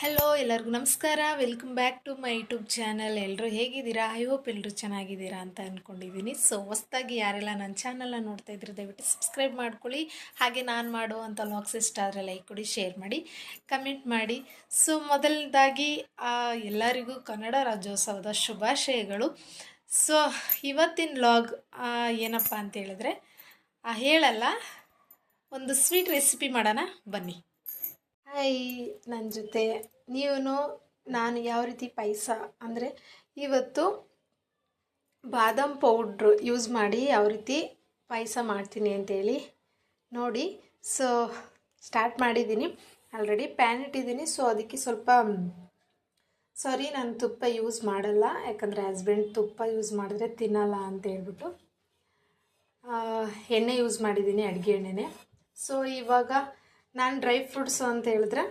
Hello ಎಲ್ಲರಿಗೂ ನಮಸ್ಕಾರ. Welcome back to my YouTube channel ಎಲ್ಲರೂ ಹೇಗಿದ್ದೀರಾ? ಐ ಹೋಪ್ ಎಲ್ಲರೂ ಚೆನ್ನಾಗಿದ್ದೀರಾ ಅಂತ ಅಂದ್ಕೊಂಡಿದ್ದೀನಿ ಸೊ ಹೊಸ್ದಾಗಿ ಯಾರೆಲ್ಲ ನನ್ನ ಚಾನಲ್ನ ನೋಡ್ತಾ ಇದ್ರೆ ದಯವಿಟ್ಟು ಸಬ್ಸ್ಕ್ರೈಬ್ ಮಾಡ್ಕೊಳ್ಳಿ. ಹಾಗೆ ನಾನು ಮಾಡುವಂಥ ಲಾಕ್ಸ್ ಇಷ್ಟ ಆದರೆ ಲೈಕ್ ಕೊಡಿ ಶೇರ್ ಮಾಡಿ ಕಮೆಂಟ್ ಮಾಡಿ. ಸೊ ಮೊದಲನೇದಾಗಿ ಎಲ್ಲರಿಗೂ ಕನ್ನಡ ರಾಜ್ಯೋತ್ಸವದ ಶುಭಾಶಯಗಳು. ಸೊ ಇವತ್ತಿನ ಲಾಗ್ ಏನಪ್ಪ ಅಂತ ಹೇಳಿದ್ರೆ ಆ, ಹೇಳಲ್ಲ ಒಂದು ಸ್ವೀಟ್ ರೆಸಿಪಿ ಮಾಡೋಣ. ಬನ್ನಿ. ಹಾಯ್ ನನ್ನ ಜೊತೆ. ನೀವು ನಾನು ಯಾವ ರೀತಿ ಪಾಯಸ? ಅಂದರೆ ಇವತ್ತು ಬಾದಾಮ್ ಪೌಡ್ರು ಯೂಸ್ ಮಾಡಿ ಯಾವ ರೀತಿ ಪಾಯಸ ಮಾಡ್ತೀನಿ ಅಂತೇಳಿ ನೋಡಿ. ಸೊ ಸ್ಟಾರ್ಟ್ ಮಾಡಿದ್ದೀನಿ. ಆಲ್ರೆಡಿ ಪ್ಯಾನ್ ಇಟ್ಟಿದ್ದೀನಿ. ಸೊ ಅದಕ್ಕೆ ಸ್ವಲ್ಪ ಸಾರಿ ನಾನು ತುಪ್ಪ ಯೂಸ್ ಮಾಡಲ್ಲ. ಯಾಕಂದರೆ ಹಸ್ಬೆಂಡ್ ತುಪ್ಪ ಯೂಸ್ ಮಾಡಿದ್ರೆ ತಿನ್ನಲ್ಲ ಅಂತ ಹೇಳ್ಬಿಟ್ಟು ಎಣ್ಣೆ ಯೂಸ್ ಮಾಡಿದ್ದೀನಿ ಅಡುಗೆ ಎಣ್ಣೆನೇ. ಸೊ ಇವಾಗ ನಾನು ಡ್ರೈ ಫ್ರೂಟ್ಸ್ ಅಂತ ಹೇಳಿದ್ರೆ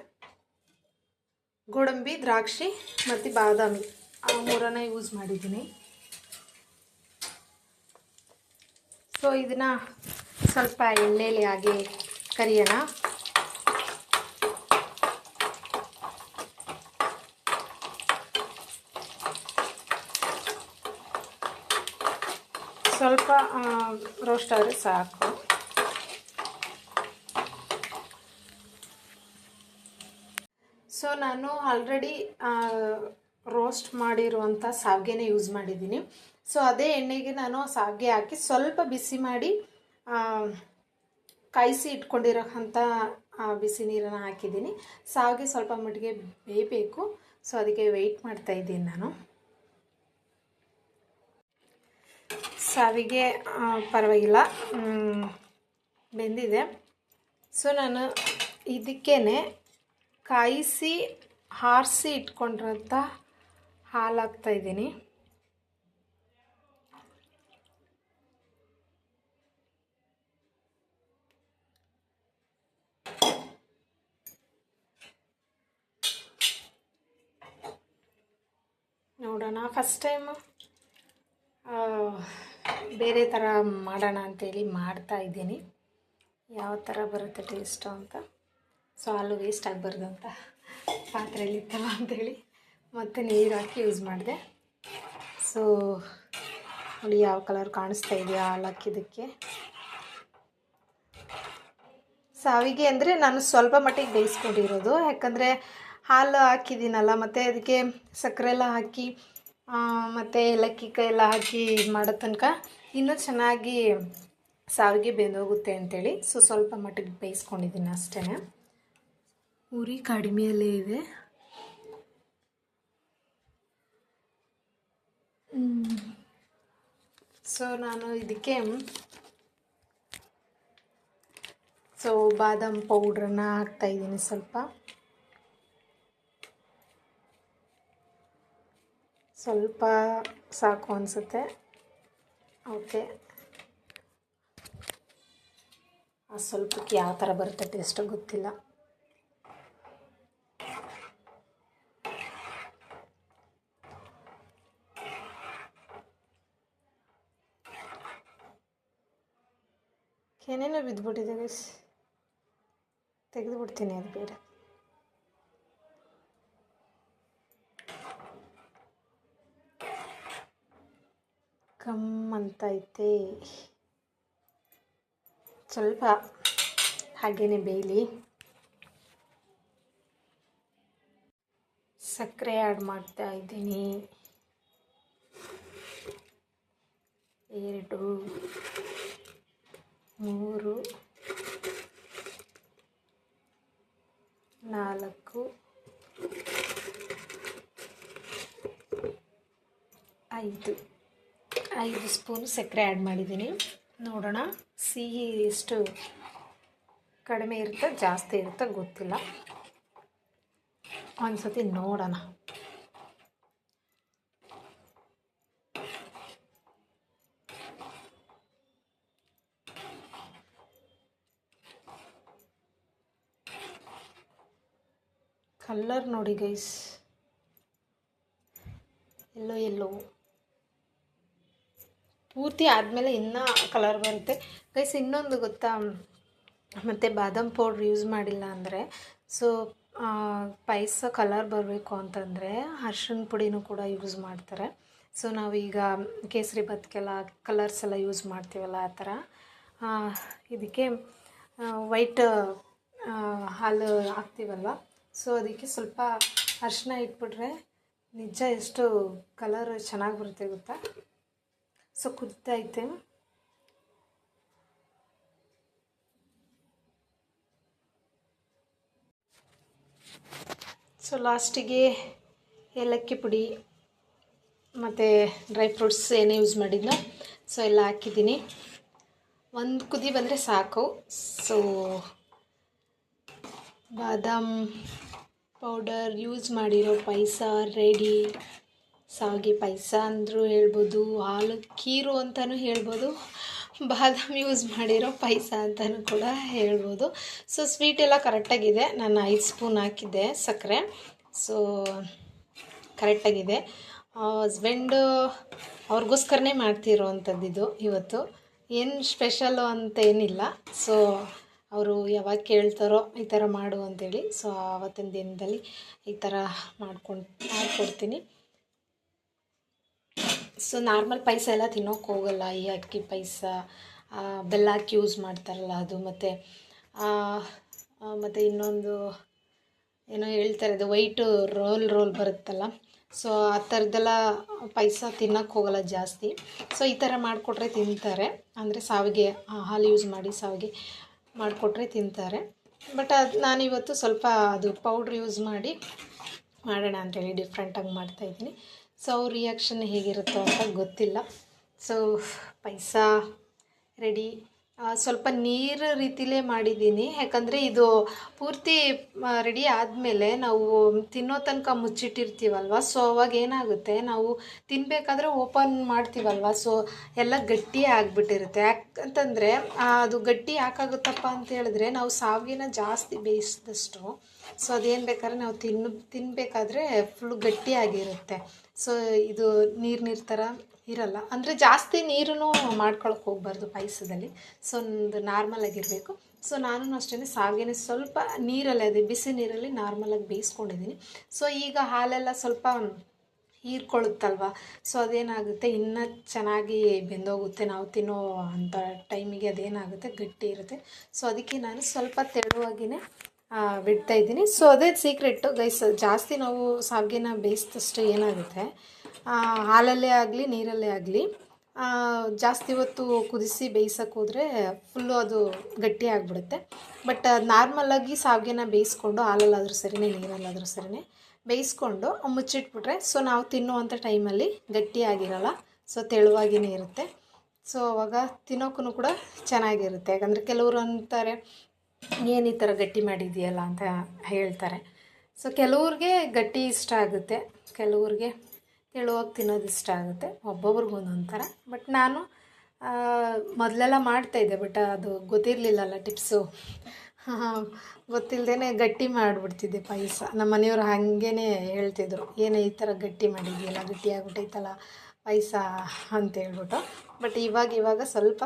ಗೋಡಂಬಿ, ದ್ರಾಕ್ಷಿ ಮತ್ತು ಬಾದಾಮಿ. ಆ ಮೂರನ್ನ ಯೂಸ್ ಮಾಡಿದ್ದೀನಿ. ಸೊ ಇದನ್ನು ಸ್ವಲ್ಪ ಎಣ್ಣೆಯಲ್ಲಿ ಹಾಗೆ ಕರಿಯೋಣ. ಸ್ವಲ್ಪ ರೋಸ್ಟ್ ಆದರೆ ಸಾಕು. ಸೊ ನಾನು ಆಲ್ರೆಡಿ ರೋಸ್ಟ್ ಮಾಡಿರುವಂಥ ಸಾವಿಗೆನೇ ಯೂಸ್ ಮಾಡಿದ್ದೀನಿ. ಸೊ ಅದೇ ಎಣ್ಣೆಗೆ ನಾನು ಸಾವಿಗೆ ಹಾಕಿ ಸ್ವಲ್ಪ ಬಿಸಿ ಮಾಡಿ ಕಾಯಿಸಿ ಇಟ್ಕೊಂಡಿರೋಂಥ ಬಿಸಿ ನೀರನ್ನು ಹಾಕಿದ್ದೀನಿ. ಸಾವಿಗೆ ಸ್ವಲ್ಪ ಮಟ್ಟಿಗೆ ಬೇಯಬೇಕು. ಸೊ ಅದಕ್ಕೆ ವೆಯ್ಟ್ ಮಾಡ್ತಾ ಇದ್ದೀನಿ ನಾನು. ಸಾವಿಗೆ ಪರವಾಗಿಲ್ಲ. ಬೆಂದಿದೆ. ಸೊ ನಾನು ಇದಕ್ಕೇನೆ ಕಾಯಿಸಿ, ಹಾರಿಸಿ ಇಟ್ಕೊಂಡಿರೋಂಥ ಹಾಲು ಹಾಕ್ತಾಯಿದ್ದೀನಿ ನೋಡೋಣ ಫಸ್ಟ್ ಟೈಮ್ ಬೇರೆ ಥರ ಮಾಡೋಣ ಅಂತೇಳಿ ಮಾಡ್ತಾ ಇದ್ದೀನಿ. ಯಾವ ಥರ ಬರುತ್ತೆ ಟೇಸ್ಟು ಅಂತ? ಸೊ ಹಾಲು ವೇಸ್ಟ್ ಆಗಬಾರ್ದು ಅಂತ ಪಾತ್ರೆಯಲ್ಲಿತ್ತಲ್ಲ ಅಂತೇಳಿ ಮತ್ತು ನೀರು ಹಾಕಿ ಯೂಸ್ ಮಾಡಿದೆ. ಸೊ ನೋಡಿ ಯಾವ ಕಲರ್ ಕಾಣಿಸ್ತಾ ಇದೆಯಾ ಹಾಲು ಹಾಕಿದ್ದಕ್ಕೆ ಸಾವಿಗೆ ಅಂದರೆ ನಾನು ಸ್ವಲ್ಪ ಮಟ್ಟಿಗೆ ಬೇಯಿಸ್ಕೊಂಡಿರೋದು. ಯಾಕಂದರೆ ಹಾಲು ಹಾಕಿದ್ದೀನಲ್ಲ, ಮತ್ತು ಅದಕ್ಕೆ ಸಕ್ಕರೆ ಎಲ್ಲ ಹಾಕಿ ಮತ್ತು ಏಲಕ್ಕಿ ಎಲ್ಲ ಹಾಕಿ ಮಾಡೋ ತನಕ ಇನ್ನೂ ಚೆನ್ನಾಗಿ ಸಾವಿಗೆ ಬೆಂದೋಗುತ್ತೆ ಅಂತೇಳಿ. ಸೊ ಸ್ವಲ್ಪ ಮಟ್ಟಿಗೆ ಬೇಯಿಸ್ಕೊಂಡಿದ್ದೀನಿ ಅಷ್ಟೇ ಉರಿ ಕಡಿಮೆಯಲ್ಲೇ ಇದೆ. ಸೊ ನಾನು ಇದಕ್ಕೆ ಸೊ ಬಾದಾಮ್ ಪೌಡ್ರನ್ನ ಹಾಕ್ತಾ ಇದ್ದೀನಿ ಸ್ವಲ್ಪ. ಸ್ವಲ್ಪ ಸಾಕು ಅನಿಸುತ್ತೆ. ಓಕೆ ಆ ಸ್ವಲ್ಪಕ್ಕೆ ಯಾವ ಥರ ಬರುತ್ತೆ ಟೇಸ್ಟು ಗೊತ್ತಿಲ್ಲ. ಏನೇನೋ ಬಿದ್ದುಬಿಟ್ಟಿದೆ ಗೈಸ್ ತೆಗೆದು ಬಿಡ್ತೀನಿ ಅದು ಬೇರೆ. ಕಮ್ ಅಂತ ಐತೆ ಸ್ವಲ್ಪ ಹಾಗೇನೆ ಬೇಯಲಿ. ಸಕ್ಕರೆ ಆ್ಯಡ್ ಮಾಡ್ತಾ ಇದ್ದೀನಿ. ಎರಡು. ಮೂರು, ನಾಲ್ಕು, ಐದು. ಐದು ಸ್ಪೂನ್ ಸಕ್ಕರೆ ಆ್ಯಡ್ ಮಾಡಿದ್ದೀನಿ. ನೋಡೋಣ, ಸಿಹಿ ಎಷ್ಟು ಕಡಿಮೆ ಇರುತ್ತೆ ಜಾಸ್ತಿ ಇರುತ್ತೆ ಗೊತ್ತಿಲ್ಲ. ಒಂದು ಸತಿ ನೋಡೋಣ. ಕಲ್ಲರ್ ನೋಡಿ ಗೈಸ್ ಎಲ್ಲೋ ಎಲ್ಲೋ. ಪೂರ್ತಿ ಆದಮೇಲೆ ಇನ್ನೂ ಕಲರ್ ಬರುತ್ತೆ. ಗೈಸ್ ಇನ್ನೊಂದು ಗೊತ್ತಾ? ಮತ್ತು ಬಾದಾಮ್ ಪೌಡ್ರ್ ಯೂಸ್ ಮಾಡಿಲ್ಲ ಅಂದರೆ ಸೊ ಪಾಯಸ ಕಲರ್ ಬರಬೇಕು ಅಂತಂದರೆ ಅರ್ಶಿನ ಪುಡಿನೂ ಕೂಡ ಯೂಸ್ ಮಾಡ್ತಾರೆ. ಸೊ ನಾವೀಗ ಕೇಸರಿ ಬತ್ಕೆಲ್ಲ ಕಲರ್ಸ್ ಎಲ್ಲ ಯೂಸ್ ಮಾಡ್ತೀವಲ್ಲ ಆ ಥರ. ಇದಕ್ಕೆ ವೈಟ್ ಹಾಲು ಹಾಕ್ತೀವಲ್ವ? ಸೊ ಅದಕ್ಕೆ ಸ್ವಲ್ಪ ಅರಿಶಿನ ಇಟ್ಬಿಟ್ರೆ ನಿಜ ಎಷ್ಟು ಕಲರ್ ಚೆನ್ನಾಗಿ ಬರುತ್ತೆ ಗೊತ್ತಾ? ಸೊ ಕುದಿತೈತೆ ಸೊ ಲಾಸ್ಟಿಗೆ ಏಲಕ್ಕಿ ಪುಡಿ ಮತ್ತು ಡ್ರೈ ಫ್ರೂಟ್ಸ್ ಏನೇ ಯೂಸ್ ಮಾಡಿದ್ನೋ ಸೊ ಎಲ್ಲ ಹಾಕಿದ್ದೀನಿ. ಒಂದು ಕುದಿ ಬಂದರೆ ಸಾಕು. ಸೊ ಬಾದಾಮ್ ಪೌಡರ್ ಯೂಸ್ ಮಾಡಿರೋ ಪಾಯಸ, ರೆಡಿ. ಸಾವಿಗೆ ಪಾಯಸ ಅಂದರೂ ಹೇಳ್ಬೋದು, ಹಾಲು ಕೀರು ಅಂತಲೂ ಹೇಳ್ಬೋದು, ಬಾದಾಮ್ ಯೂಸ್ ಮಾಡಿರೋ ಪಾಯಸ ಅಂತಲೂ ಕೂಡ ಹೇಳ್ಬೋದು. ಸೊ ಸ್ವೀಟ್ ಎಲ್ಲ ಕರೆಕ್ಟಾಗಿದೆ ನಾನು ಐದು ಸ್ಪೂನ್ ಹಾಕಿದ್ದೆ ಸಕ್ಕರೆ. ಸೊ ಕರೆಕ್ಟಾಗಿದೆ ಹಸ್ಬೆಂಡು ಅವ್ರಿಗೋಸ್ಕರನೇ ಮಾಡ್ತಿರೋ ಅಂಥದ್ದು ಇವತ್ತು. ಏನು ಸ್ಪೆಷಲ್ಲು ಅಂತ ಏನಿಲ್ಲ. ಸೊ ಅವರು ಯಾವಾಗ ಕೇಳ್ತಾರೋ ಈ ಥರ ಮಾಡು ಅಂತೇಳಿ. ಸೊ ಆವತ್ತಿನ ದಿನದಲ್ಲಿ ಈ ಥರ ಮಾಡ್ಕೊಂಡು, ಮಾಡಿಕೊಡ್ತೀನಿ. ಸೊ ನಾರ್ಮಲ್ ಪಾಯಸ ಎಲ್ಲ ತಿನ್ನೋಕೆ ಹೋಗಲ್ಲ. ಈ ಅಕ್ಕಿ ಪಾಯಸ ಬೆಲ್ಲ ಹಾಕಿ ಯೂಸ್ ಮಾಡ್ತಾರಲ್ಲ ಅದು. ಮತ್ತು ಮತ್ತು ಇನ್ನೊಂದು ಏನೋ ಹೇಳ್ತಾರೆ, ಅದು ವೈಟು ರೋಲ್ ರೋಲ್ ಬರುತ್ತಲ್ಲ. ಸೊ ಆ ಥರದ್ದೆಲ್ಲ ಪಾಯಸ ತಿನ್ನೋಕ್ಕೆ ಹೋಗಲ್ಲ ಜಾಸ್ತಿ. ಸೊ ಈ ಥರ ಮಾಡಿಕೊಟ್ರೆ ತಿಂತಾರೆ. ಅಂದರೆ, ಸಾವಿಗೆ ಹಾಲು ಯೂಸ್ ಮಾಡಿ ಸಾವಿಗೆ ಮಾಡಿಕೊಟ್ರೆ ತಿಂತಾರೆ. ಬಟ್ ಅದು ನಾನಿವತ್ತು ಸ್ವಲ್ಪ ಅದು ಪೌಡ್ರ್ ಯೂಸ್ ಮಾಡಿ ಮಾಡೋಣ ಅಂತೇಳಿ ಡಿಫ್ರೆಂಟಾಗಿ ಮಾಡ್ತಾಯಿದ್ದೀನಿ ಸೊ ರಿಯಾಕ್ಷನ್ ಹೇಗಿರುತ್ತೋ ಅಂತ ಗೊತ್ತಿಲ್ಲ. ಸೊ ಪೈಸಾ ರೆಡಿ ಸ್ವಲ್ಪ ನೀರು ರೀತಿಲೇ ಮಾಡಿದ್ದೀನಿ. ಯಾಕಂದರೆ ಇದು ಪೂರ್ತಿ ರೆಡಿ ಆದಮೇಲೆ ನಾವು ತಿನ್ನೋ ತನಕ ಮುಚ್ಚಿಟ್ಟಿರ್ತೀವಲ್ವ? ಸೊ ಅವಾಗ ಏನಾಗುತ್ತೆ? ನಾವು ತಿನ್ನಬೇಕಾದ್ರೆ ಓಪನ್ ಮಾಡ್ತೀವಲ್ವ? ಸೊ ಎಲ್ಲ ಗಟ್ಟಿ ಆಗಿಬಿಟ್ಟಿರುತ್ತೆ. ಯಾಕಂತಂದರೆ ಅದು ಗಟ್ಟಿ ಯಾಕಾಗುತ್ತಪ್ಪ ಅಂತ ಹೇಳಿದ್ರೆ, ನಾವು ಸಾವಿಗೆನ ಜಾಸ್ತಿ ಬೇಯಿಸಿದಷ್ಟು ಸೊ ಅದೇನು ಬೇಕಾದ್ರೆ ನಾವು ತಿನ್ನು ತಿನ್ನಬೇಕಾದ್ರೆ ಫುಲ್ ಗಟ್ಟಿಯಾಗಿರುತ್ತೆ ಸೊ ಇದು ನೀರು ನೀರು ಥರ ಇರಲ್ಲ. ಅಂದರೆ ಜಾಸ್ತಿ ನೀರೂ ಮಾಡ್ಕೊಳಕ್ಕೆ ಹೋಗ್ಬಾರ್ದು ಪಾಯಸದಲ್ಲಿ. ಸೊ ಒಂದು ನಾರ್ಮಲ್ ಆಗಿರಬೇಕು. ಸೊ ನಾನು ಅಷ್ಟೇ ಸಾವಿಗೆನೆ ಸ್ವಲ್ಪ ನೀರಲ್ಲಿ, ಅದೇ ಬಿಸಿ ನೀರಲ್ಲಿ ನಾರ್ಮಲಾಗಿ ಬೇಯಿಸ್ಕೊಂಡಿದ್ದೀನಿ. ಸೊ ಈಗ ಹಾಲೆಲ್ಲ ಸ್ವಲ್ಪ ಹೀರ್ಕೊಳ್ಳುತ್ತಲ್ವ? ಸೊ ಅದೇನಾಗುತ್ತೆ? ಇನ್ನೂ ಚೆನ್ನಾಗಿ ಬೆಂದೋಗುತ್ತೆ. ನಾವು ತಿನ್ನೋ ಅಂಥ ಟೈಮಿಗೆ ಅದೇನಾಗುತ್ತೆ? ಗಟ್ಟಿ ಇರುತ್ತೆ. ಸೊ ಅದಕ್ಕೆ ನಾನು ಸ್ವಲ್ಪ ತೆಳುವಾಗಿಯೇ ಬಿಡ್ತಾ ಇದ್ದೀನಿ. ಸೊ ಅದೇ ಸೀಕ್ರೆಟ್ಟು ಗೈಸ್ ಜಾಸ್ತಿ ನಾವು ಸಾವಿಗೆನ ಬೇಯಿಸಿದಷ್ಟು ಏನಾಗುತ್ತೆ? ಹಾಲಲ್ಲೇ ಆಗಲಿ, ನೀರಲ್ಲೇ ಆಗಲಿ ಜಾಸ್ತಿ ಹೊತ್ತು ಕುದಿಸಿ ಬೇಯಿಸೋಕೆ ಹೋದರೆ ಫುಲ್ಲು ಅದು ಗಟ್ಟಿ ಆಗಿಬಿಡುತ್ತೆ. ಬಟ್ ನಾರ್ಮಲಾಗಿ ಸಾವಿಗೆನ ಬೇಯಿಸ್ಕೊಂಡು ಹಾಲಲ್ಲಾದರೂ ಸರಿನೇ, ನೀರಲ್ಲಾದರೂ ಸರಿನೇ ಬೇಯಿಸ್ಕೊಂಡು ಮುಚ್ಚಿಟ್ಬಿಟ್ರೆ ಸೊ ನಾವು ತಿನ್ನುವಂಥ ಟೈಮಲ್ಲಿ ಗಟ್ಟಿಯಾಗಿರಲ್ಲ ಸೊ ತೆಳುವಾಗಿಯೇ ಇರುತ್ತೆ. ಸೊ ಅವಾಗ ತಿನ್ನೋಕ್ಕೂ ಕೂಡ ಚೆನ್ನಾಗಿರುತ್ತೆ. ಯಾಕಂದರೆ ಕೆಲವರು ಅಂತಾರೆ, ಏನು ಈ ಥರ ಗಟ್ಟಿ ಮಾಡಿದೆಯಲ್ಲ? ಅಂತ ಹೇಳ್ತಾರೆ. ಸೊ ಕೆಲವ್ರಿಗೆ ಗಟ್ಟಿ ಇಷ್ಟ ಆಗುತ್ತೆ. ಕೆಲವ್ರಿಗೆ ತೆಳುವಾಗಿ ತಿನ್ನೋದು ಇಷ್ಟ ಆಗುತ್ತೆ. ಒಬ್ಬೊಬ್ರಿಗೆ ಒಂದೊಂದು ಬಟ್ ನಾನು ಮೊದಲೆಲ್ಲ ಮಾಡ್ತಾಯಿದ್ದೆ ಬಟ್ ಅದು ಗೊತ್ತಿರಲಿಲ್ಲಲ್ಲ ಟಿಪ್ಸು ಗೊತ್ತಿಲ್ಲದೇ ಗಟ್ಟಿ ಮಾಡಿಬಿಡ್ತಿದ್ದೆ ಪಾಯಸ. ನಮ್ಮ ಮನೆಯವರು ಹಾಗೇ ಹೇಳ್ತಿದ್ರು, ಏನೇ ಈ ಥರ ಗಟ್ಟಿ ಮಾಡಿದೆಯಲ್ಲ ಗಟ್ಟಿ ಆಗಿಬಿಟ್ಟೈತಲ್ಲ ಪಾಯಸ? ಅಂತ ಹೇಳ್ಬಿಟ್ಟು. ಬಟ್ ಇವಾಗ ಇವಾಗ ಸ್ವಲ್ಪ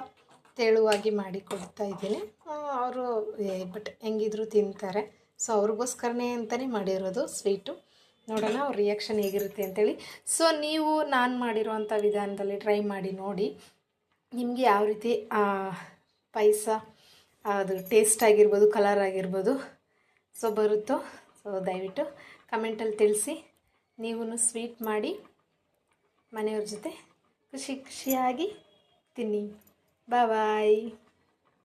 ತೆಳುವಾಗಿ ಮಾಡಿ ಕೊಡ್ತಾ ಇದ್ದೀನಿ. ಅವರು ಬಟ್ ಹೆಂಗಿದ್ರು ತಿಂತಾರೆ. ಸೊ ಅವ್ರಿಗೋಸ್ಕರನೇ ಅಂತಲೇ ಮಾಡಿರೋದು ಸ್ವೀಟು ನೋಡೋಣ ಅವ್ರ ರಿಯಾಕ್ಷನ್ ಹೇಗಿರುತ್ತೆ ಅಂತೇಳಿ. ಸೊ ನೀವು ನಾನು ಮಾಡಿರುವಂಥ ವಿಧಾನದಲ್ಲಿ ಟ್ರೈ ಮಾಡಿ ನೋಡಿ. ನಿಮಗೆ ಯಾವ ರೀತಿ ಪಾಯಸ, ಅದು ಟೇಸ್ಟ್ ಆಗಿರ್ಬೋದು ಕಲರ್ ಆಗಿರ್ಬೋದು ಸೊ ಬರುತ್ತೋ ಸೊ ದಯವಿಟ್ಟು ಕಮೆಂಟಲ್ಲಿ ತಿಳಿಸಿ. ನೀವು ಸ್ವೀಟ್ ಮಾಡಿ, ಮನೆಯವ್ರ ಜೊತೆ ಖುಷಿ ಖುಷಿಯಾಗಿ ತಿನ್ನಿ. ಬಾಯ್